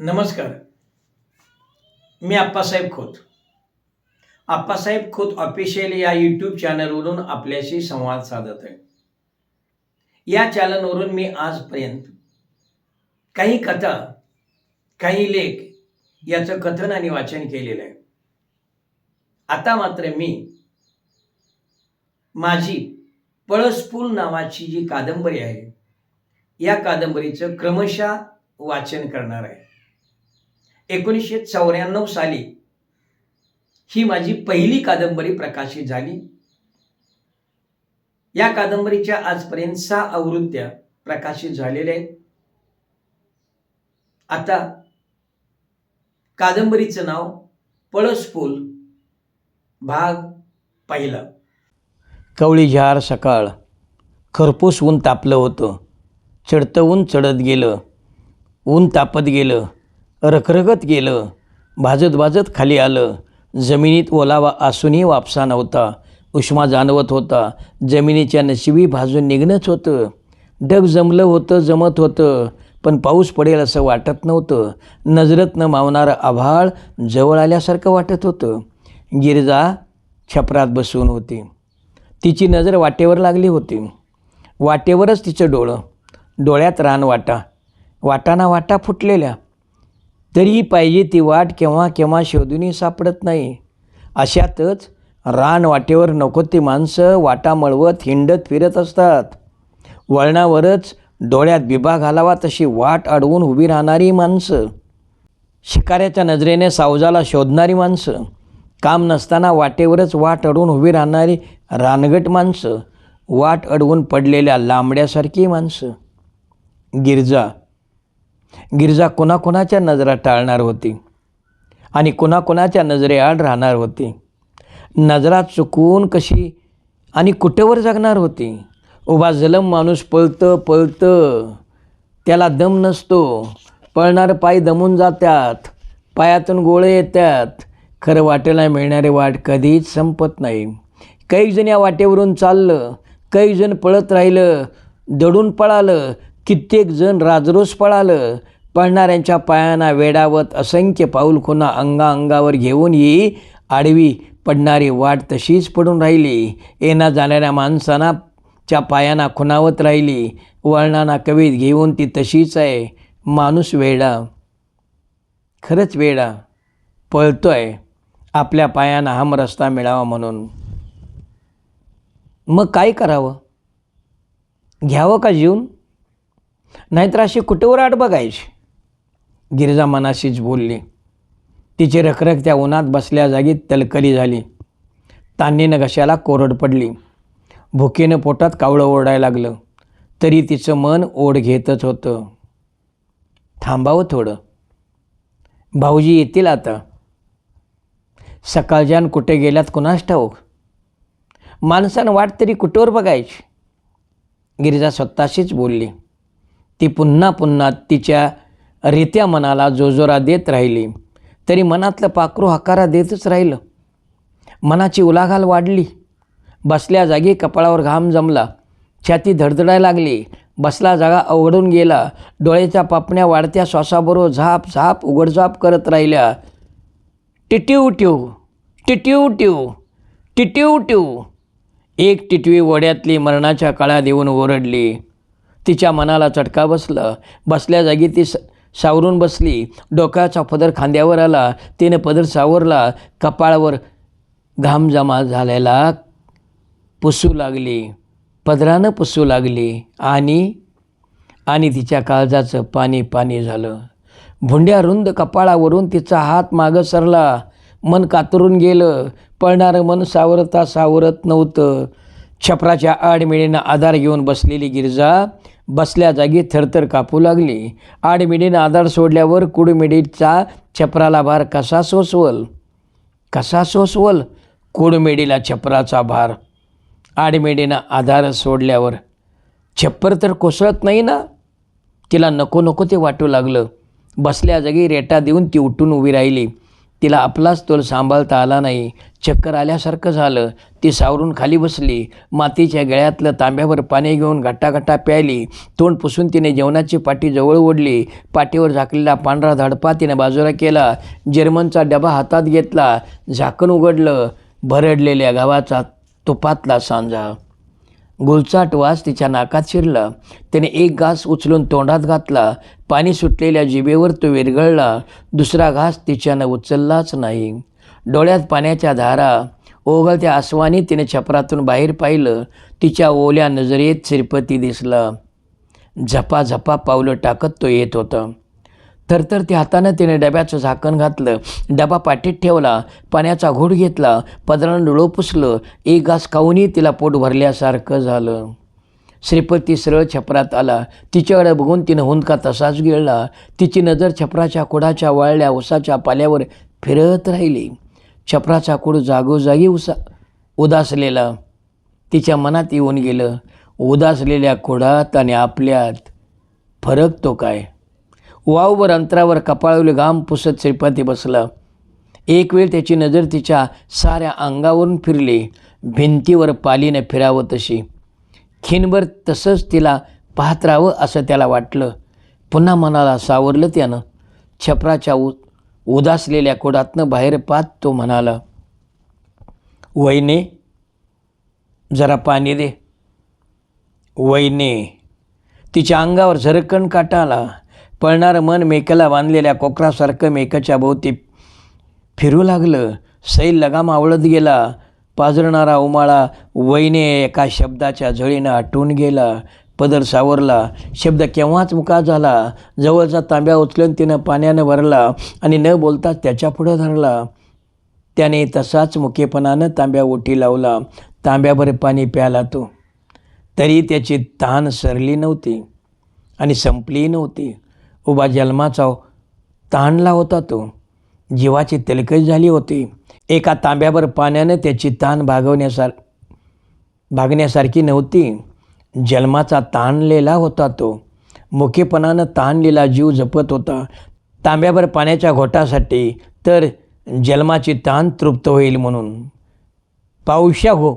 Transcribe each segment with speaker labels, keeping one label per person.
Speaker 1: नमस्कार. मी आप्पासाहेब खोत. आप्पासाहेब खोत ऑफिशियल या यूट्यूब चॅनलवरून आपल्याशी संवाद साधत आहे. या चॅनलवरून मी आजपर्यंत काही कथा काही लेख याचं कथन आणि वाचन केलेलं आहे. आता मात्र मी माझी पळसपूल नावाची जी कादंबरी आहे या कादंबरीचं क्रमशः वाचन करणार आहे. एकोणीसशे चौऱ्याण्णव साली ही माझी पहिली कादंबरी प्रकाशित झाली. या कादंबरीच्या आजपर्यंत सहा आवृत्त्या प्रकाशित झालेल्या आहेत. आता कादंबरीचं नाव पळसपूल भाग पहिला. कवळी झार सकाळ खरपूस ऊन तापलं होतं. चढतं ऊन चढत गेलं ऊन तापत गेलं. रखरखत गेलं. भाजत भाजत खाली आलं. जमिनीत ओलावा असूनही वापसा नव्हता. उष्मा जाणवत होता. जमिनीच्या नशिबी भाजून निघणंच होतं. डग जमलं होतं जमत होतं. पण पाऊस पडेल असं वाटत नव्हतं. नजरत न मावणारं आभाळ जवळ आल्यासारखं वाटत होतं. गिरजा छपरात बसून होती. तिची नजर वाटेवर लागली होती. वाटेवरच तिचं डोळं. डोळ्यात रान वाटा वाटाना वाटा फुटलेल्या. तरी पाहिजे ती वाट केव्हा केव्हा शोधूनही सापडत नाही. अशातच रान वाटेवर नको ती माणसं वाटा मळवत हिंडत फिरत असतात. वळणावरच डोळ्यात बिबा घालावा तशी वाट अडवून उभी राहणारी माणसं. शिकाऱ्याच्या नजरेने सावजाला शोधणारी माणसं. काम नसताना वाटेवरच वाट अडवून उभी राहणारी रानगट माणसं. वाट अडवून पडलेल्या लांबड्यासारखी माणसं. गिरजा गिरजा कोणाकोणाच्या नजरा टाळणार होती आणि कोणाकोणाच्या नजरेआड राहणार होती. नजरा चुकून कशी आणि कुठेवर जगणार होती? उभा जलम माणूस पळतं पळतं. त्याला दम नसतो. पळणारे पाय दमून जातात. पायातून गोळे येतात. खरं वाटेला मिळणारे वाट कधीच संपत नाही. काही जण या वाटेवरून चाललं. काही जण पळत राहिलं. दडून पळालं. कित्येक जण राजरोस पळालं. पळणाऱ्यांच्या पायांना वेडावत असंख्य पाऊल खुना अंगा अंगावर घेऊन येई आडवी पडणारी वाट तशीच पडून राहिली. येणा जाणाऱ्या माणसांना च्या पायांना खुणावत राहिली. वळणांना कवीत घेऊन ती तशीच आहे. माणूस वेडा. खरंच वेडा. पळतो आहे आपल्या पायांना हम रस्ता मिळावा म्हणून. मग काय करावं? घ्यावं का जीवन? नाहीतर अशी कुठेवर बघायची? गिरिजा मनाशीच बोलली. तिची रखरख त्या उन्हात बसल्या जागी तलकली झाली. तान्हीनं घशाला कोरड पडली. भुकेनं पोटात कावळं ओरडायला लागलं. तरी तिचं मन ओढ घेतच होतं. थांबावं थोडं. भाऊजी येतील आता. सकाळच्यान कुठे गेल्यात कुणास ठाऊक? माणसानं वाट तरी कुठवर बघायची? गिरिजा स्वतःशीच बोलली. ती पुन्हा पुन्हा तिच्या रित्या मनाला जोजोरा देत राहिली. तरी मनातलं पाखरू हकारा देतच राहिलं. मनाची उलाघाल वाढली. बसल्या जागी कपाळावर घाम जमला. छाती धडधडायला लागली. बसला जागा अवघडून गेला. डोळ्याच्या पापण्या वाढत्या श्वासाबरोबर झाप झाप उघडझाप करत राहिल्या. टिट्यू ट्यू टिट्यू ट्यू टिट्यू ट्यू एक टिटवी वड्यातली मरणाच्या काळा देऊन ओरडली. तिच्या मनाला चटका बसला. बसल्या जागी ती स सावरून बसली. डोक्याचा पदर खांद्यावर आला. तिने पदर सावरला. कपाळावर घाम जमा झालेला पुसू लागली. पदरानं पुसू लागली. आणि आणि तिच्या काळजाचं पाणी पाणी झालं. भुंड्या रुंद कपाळावरून तिचा हात मागं सरला. मन कातरून गेलं. पळणारं मन सावरता सावरत नव्हतं. छपराच्या आडमिळीनं आधार घेऊन बसलेली गिरजा बसल्या जागी थरथर कापू लागली. आडमिडीनं आधार सोडल्यावर कुडमिडीचा छपराला भार कसा सोसवल? कसा सोसवल? कुडमिडीला छपराचा भार. आडमिडीनं आधार सोडल्यावर छप्पर तर कोसळत नाही ना? तिला नको नको ते वाटू लागलं. बसल्या जागी रेटा देऊन ती उठून उभी राहिली. तिला आपलाच तोल सांभाळता आला नाही. चक्कर आल्यासारखं झालं. ती सावरून खाली बसली. मातीच्या गळ्यातलं तांब्यावर पाणी घेऊन घट्टाघट्टा प्यायली. तोंड पुसून तिने जेवणाची पाठी जवळ ओढली. पाठीवर झाकलेला पांढरा धडपा तिने बाजूला केला. जर्मनचा डबा हातात घेतला. झाकण उघडलं. भरडलेल्या गावाचा तुपातला सांजा. गुलचाट वास तिच्या नाकात शिरला. त्याने एक घास उचलून तोंडात घातला. पाणी सुटलेल्या जिभेवर तो विरघळला. दुसरा घास तिच्यानं उचललाच नाही. डोळ्यात पाण्याच्या धारा ओघळत्या आसवानी तिने छपरातून बाहेर पाहिलं. तिच्या ओल्या नजरेत श्रीपती दिसला. झपाझपा पावलं टाकत तो येत होता. थरथर त्या हातानं तिने डब्याचं झाकण घातलं. डबा पाठीत ठेवला. पाण्याचा घोट घेतला. पदरानं डोळं पुसलं. एक घास खाऊनही तिला पोट भरल्यासारखं झालं. श्रीपती सरळ छपरात आला. तिच्याकडे बघून तिनं हुंदका तसाच गिळला. तिची नजर छपराच्या कुडाच्या वाळल्या उसाच्या पाल्यावर फिरत राहिली. छपराचा कुड जागोजागी उसा उदासलेला. तिच्या मनात येऊन गेलं उदासलेल्या कुडात आणि आपल्यात फरक तो काय? वाववर अंतरावर कपाळवले घाम पुसत श्रीपती बसला. एक वेळ त्याची नजर तिच्या साऱ्या अंगावरून फिरली. भिंतीवर पालीने फिरावं तशी. खिनभर तसंच तिला पाहत राहावं असं त्याला वाटलं. पुन्हा मनाला सावरलं त्यानं. छपराच्या उ उदासलेल्या कोडातनं बाहेर पाहत तो म्हणाला वहिने जरा पाणी दे. वहिने तिच्या अंगावर झरकण काटा आला पळणारं मन मेकला बांधलेल्या कोकरासारखं मेकाच्या भोवती फिरू लागलं. सैल लगाम आवळत गेला. पाजरणारा उमाळा वैने एका शब्दाच्या झळीनं आटून गेला पदर सावरला. शब्द केव्हाच मुका झाला? जवळचा तांब्या उचलून तिनं पाण्यानं भरला आणि न बोलताच त्याच्या पुढं धरला. त्याने तसाच मुकेपणानं तांब्या ओटी लावला. तांब्याभर पाणी प्याला तो. तरी त्याची तान सरली नव्हती आणि संपली नव्हती. उभा जन्माचा ताणला होता तो. जीवाची तिलकच झाली होती. एका तांब्यावर पाण्यानं त्याची ताण भागवण्यासार भागण्यासारखी नव्हती. जन्माचा ताणलेला होता तो. मुखेपणानं ताणलेला जीव जपत होता. तांब्यावर पाण्याच्या घोटासाठी तर जन्माची ताण तृप्त होईल म्हणून. पावशा हो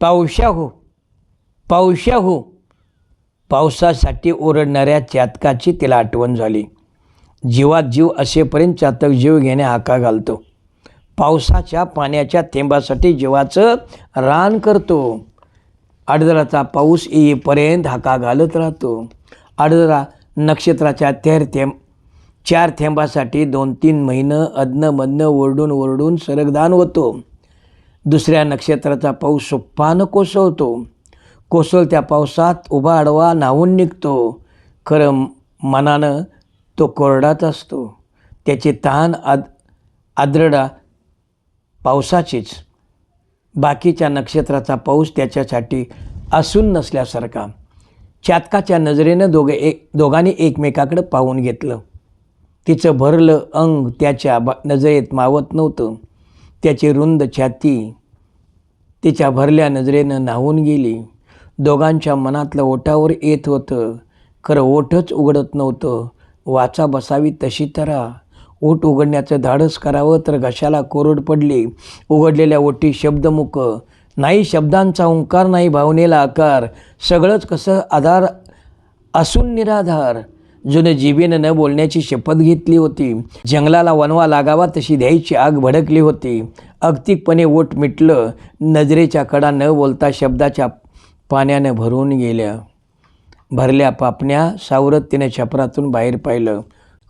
Speaker 1: पावशा हो पावशा हो. पावसासाठी ओरडणाऱ्या चातकाची तिला आठवण झाली. जीवात जीव असेपर्यंत चातक जीव घेणे हाका घालतो. पावसाच्या पाण्याच्या थेंबासाठी जीवाचं रान करतो. आडदराचा पाऊस येईपर्यंत हाका घालत राहतो. आडदरा नक्षत्राच्या तेर थेंब चार थेंबासाठी दोन तीन महिनं अदनं ओरडून ओरडून सरगदान होतो. दुसऱ्या नक्षत्राचा पाऊस सोप्पानं कोसळतो. कोसळत्या पावसात उभा आडवा न्हावून निघतो. खरं मनानं तो कोरडाच असतो. त्याची तहान आद आद्रडा पावसाचीच. बाकीच्या नक्षत्राचा पाऊस त्याच्यासाठी असून नसल्यासारखा. चातकाच्या नजरेनं दोघे एक दोघांनी एकमेकाकडं पाहून घेतलं. तिचं भरलं अंग त्याच्या बा नजरेत मावत नव्हतं. त्याची रुंद छाती तिच्या भरल्या नजरेनं न्हावून गेली. दोघांच्या मनातलं ओठावर येत होतं. खरं ओठच उघडत नव्हतं. वाचा बसावी तशी तरा. ओट उघडण्याचं धाडस करावं तर घशाला कोरड पडली. उघडलेल्या ओटी शब्दमुख. नाही शब्दांचा ओंकार नाही भावनेला आकार. सगळंच कसं आधार असून निराधार. जुने जिबेनं न बोलण्याची शपथ घेतली होती. जंगलाला वनवा लागावा तशी द्यायची आग भडकली होती. अगतिकपणे ओट मिटलं. नजरेच्या कडा न बोलता शब्दाच्या पाण्यानं भरून गेल्या. भरल्या पापण्या सावरत तिने छपरातून बाहेर पाहिलं.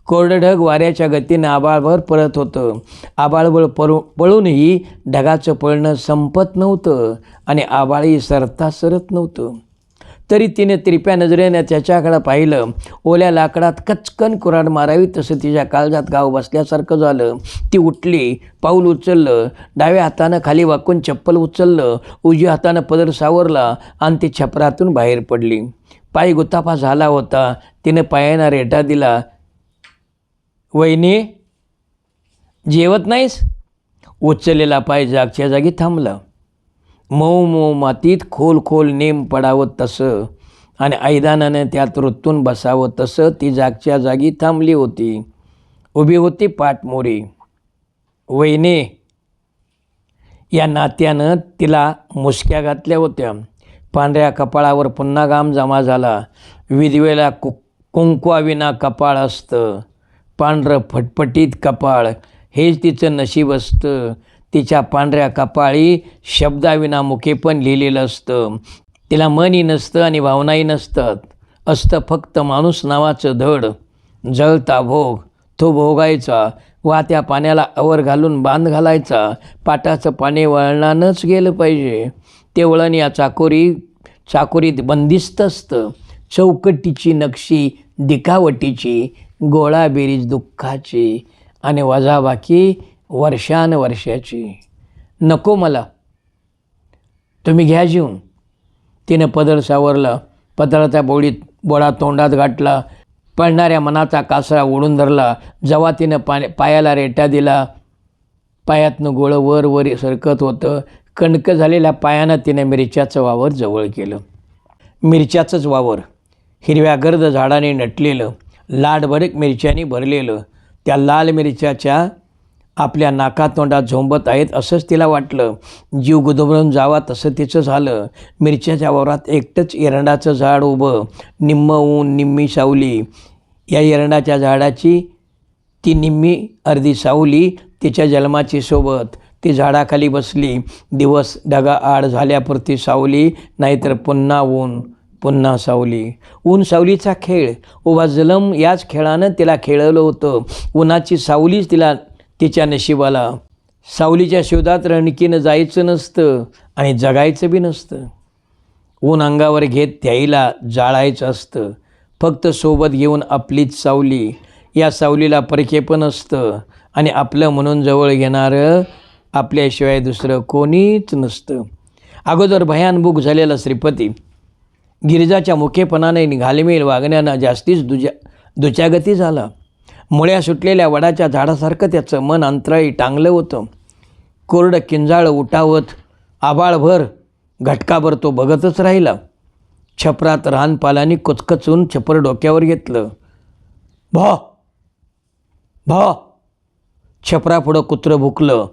Speaker 1: कोरडढग वाऱ्याच्या गतीनं आबाळभर पळत होतं. आबाळभर पळू पळूनही ढगाचं पळणं संपत नव्हतं आणि आबाळही सरता सरत नव्हतं. तरी तिने त्रिप्या नजरेनं त्याच्याकडं पाहिलं. ओल्या लाकडात कचकन कुराड मारावी तसं तिच्या काळजात गाव बसल्यासारखं झालं. ती उठली पाऊल उचललं डाव्या हातानं खाली वाकून चप्पल उचललं उजव्या हातानं पदर सावरला आणि ती छपरातून बाहेर पडली. पाय गुताफा झाला होता. तिने पायानं रेटा दिला. वहिनी जेवत नाहीस? उचललेला पाय जागच्या जागी थांबला. मऊ मऊ मातीत खोल खोल नेम पडावं तसं आणि ऐदानानं त्यात रुतून बसावं तसं ती जागच्या जागी थांबली होती. उभी होती पाठमोरी मोरी या नात्यानं तिला मुसक्या घातल्या होत्या. पांढऱ्या कपाळावर पुन्हा घाम जमा झाला. विधवेला कु कुंकवाविना कपाळ असतं. पांढरं फटफटीत कपाळ. हेच तिचं नशीब असतं. तिच्या पांढऱ्या कपाळी शब्दाविना मुखे पण लिहिलेलं असतं. तिला मनही नसतं आणि भावनाही नसतात. असतं फक्त माणूस नावाचं धड. जळता भोग. तो भोगायचा. वाहत्या पाण्याला अवर घालून बांध घालायचा. पाटाचं पाणी वळणानंच गेलं पाहिजे. ते वळण या चाकोरी चाकोरीत बंदिस्त असतं. चौकटीची नक्षी दिखावटीची. गोळाबेरीज दुःखाची आणि वजाबाकी वर्षानुवर्षाची. नको मला. तुम्ही घ्या जीवन. तिनं पदर सावरला पदराच्या बोळीत बोळा तोंडात गाठला पळणाऱ्या मनाचा कासरा ओढून धरला जेव्हा तिनं पाय पायाला रेटा दिला पायातनं गोळं वर वर सरकत होतं कणकं झालेल्या पायानं तिने मिरच्याचं वावर जवळ केलं. मिरच्याचंच वावर हिरव्या गर्द झाडाने नटलेलं लाडभरक मिरच्यानी भरलेलं. त्या लाल मिरच्याच्या आपल्या नाकातोंडात झोंबत आहेत असंच तिला वाटलं. जीव गुदमरून जावा तसं तिचं झालं. मिरच्याच्या वावरात एकटंच एरंडाचं झाड उभं. निम्म ऊन निम्मी सावली. या एरंडाच्या झाडाची ती निम्मी अर्धी सावली तिच्या जन्माची सोबत. ती झाडाखाली बसली. दिवस ढगा आड झाल्यापुरती सावली नाहीतर पुन्हा ऊन. पुन्हा सावली. ऊन सावलीचा खेळ. उभा जलम याच खेळानं तिला खेळवलं होतं. उन्हाची सावलीच तिला तिच्या नशिबाला. सावलीच्या शोधात रणकीनं जायचं नसतं आणि जगायचं बी नसतं. ऊन अंगावर घेत त्याईला जाळायचं असतं. फक्त सोबत घेऊन आपलीच सावली. या सावलीला परखेपण असतं. आणि आपलं म्हणून जवळ घेणारं आपल्याशिवाय दुसरं कोणीच नसतं. अगोदर भयानभूक झालेला श्रीपती गिरिजाच्या मुखेपणाने घालमेल वागण्यानं जास्तीच दुजा दुचागती झाला. मुळ्या सुटलेल्या वडाच्या झाडासारखं त्याचं मन अंतराळी टांगलं होतं. कोरडं किंजाळ उठावत आबाळभर घटकाभर तो बघतच राहिला. छपरात रानपालानी कुचकचून छपर डोक्यावर घेतलं. भा! भा! छपरापुढं कुत्रं भुकलं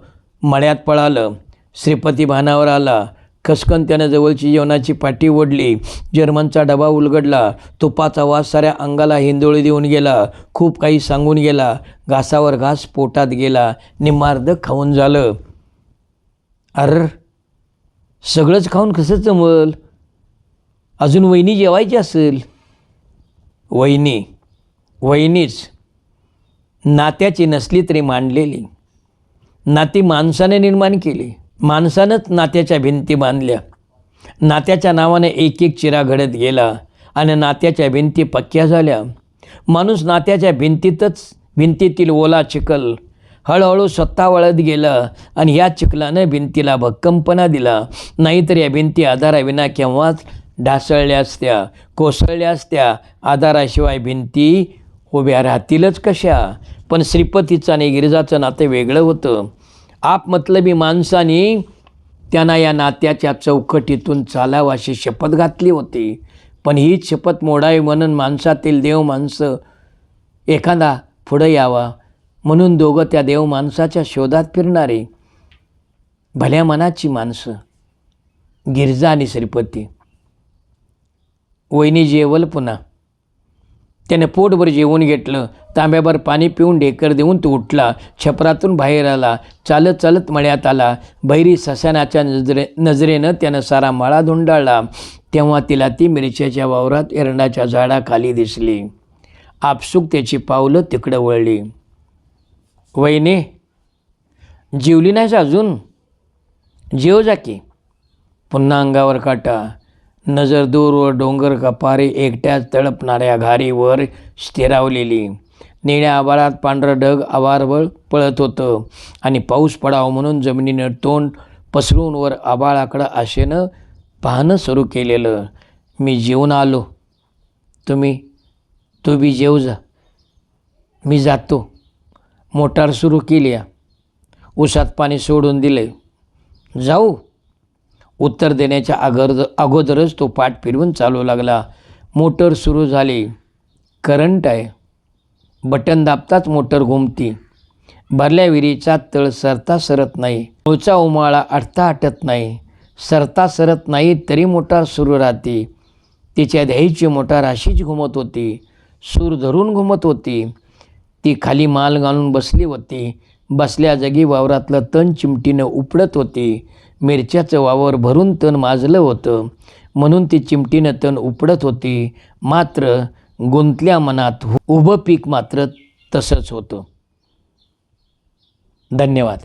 Speaker 1: मळ्यात पळालं श्रीपती भानावर आला खसकन त्यानं जवळची जेवणाची पाठी ओढली. जर्मनचा डबा उलगडला. तुपाचा वास साऱ्या अंगाला हिंदोळी देऊन गेला. खूप काही सांगून गेला. घासावर घास पोटात गेला. निम्मार्ध खाऊन झालं. अर सगळंच खाऊन कसं जमल? अजून वहिनी जेवायची असेल? वहिनी वहिनीच. नात्याची नसली तरी मांडलेली. नाती माणसाने निर्माण केली. माणसानंच नात्याच्या भिंती बांधल्या. नात्याच्या नावाने एक एक चिरा घडत गेला आणि नात्याच्या भिंती पक्क्या झाल्या. माणूस नात्याच्या भिंतीतच भिंतीतील ओला चिखल हळूहळू स्वतः वळत गेला आणि या चिखलानं भिंतीला भक्कमपणा दिला. नाहीतर या भिंती आधाराविना केव्हाच ढासळल्या असत्या कोसळल्या असत्या. आधाराशिवाय भिंती उभ्या राहतीलच कशा? पण श्रीपतीचं आणि गिरिजाचं नातं वेगळं होतं. आपमतलबी माणसाने त्यांना या नात्याच्या चौकटीतून चालावं अशी शपथ घातली होती. पण हीच शपथ मोडावी म्हणून माणसातील देव माणसं एखादा पुढं यावा म्हणून दोघं त्या देव माणसाच्या शोधात फिरणारे. भल्या मनाची माणसं गिरजा आणि श्रीपती. वहिनी जेवल पुन्हा. त्याने पोटभर जेवून घेतलं. तांब्याभर पाणी पिऊन ढेकर देऊन तो उठला. छपरातून बाहेर आला. चालत चालत मळ्यात आला. बैरी ससानाच्या नजरे नजरेनं त्यानं सारा मळा धुंडाळला. तेव्हा तिला ती मिरच्याच्या वावरात एरंडाच्या झाडाखाली दिसली. आपसूक त्याची पावलं तिकडं वळली. वहिने जेवली नाहीस अजून? जेव जा की. पुन्हा अंगावर काटा. नजर दूरवर डोंगर कपारी एकट्याच तळपणाऱ्या घारीवर स्थिरावलेली. निळ्या आभाळात पांढरं ढग आवारवळ पळत होतं आणि पाऊस पडावं म्हणून जमिनीनं तोंड पसरून वर आभाळाकडं आशेनं पाहणं सुरू केलेलं. मी जेवून आलो. तुम्ही तू बी जेव जा. मी जातो. मोटार सुरू केली उसात पाणी सोडून दिले जाऊ. उत्तर देण्याच्या अगोदर अगोदरच तो पाठ फिरवून चालू लागला. मोटर सुरू झाली. करंट आहे. बटन दाबताच मोटर घुमती. भरल्या विहिरीचा तळ सरता सरत नाही. मूळचा उमाळा अडता आटत नाही. सरता सरत नाही तरी मोटार सुरू राहते. तिच्या द्यायची मोटार अशीच घुमत होती. सूर धरून घुमत होती. ती खाली माल घालून बसली होती. बसल्या जागी वावरातलं तण चिमटीनं उपडत होती. मिरच्याचं वावर भरून तण माजलं होतं. म्हणून ती चिमटीनं तण उपडत होती. मात्र गुंतल्या मनात उभं पीक मात्र तसंच होतं. धन्यवाद.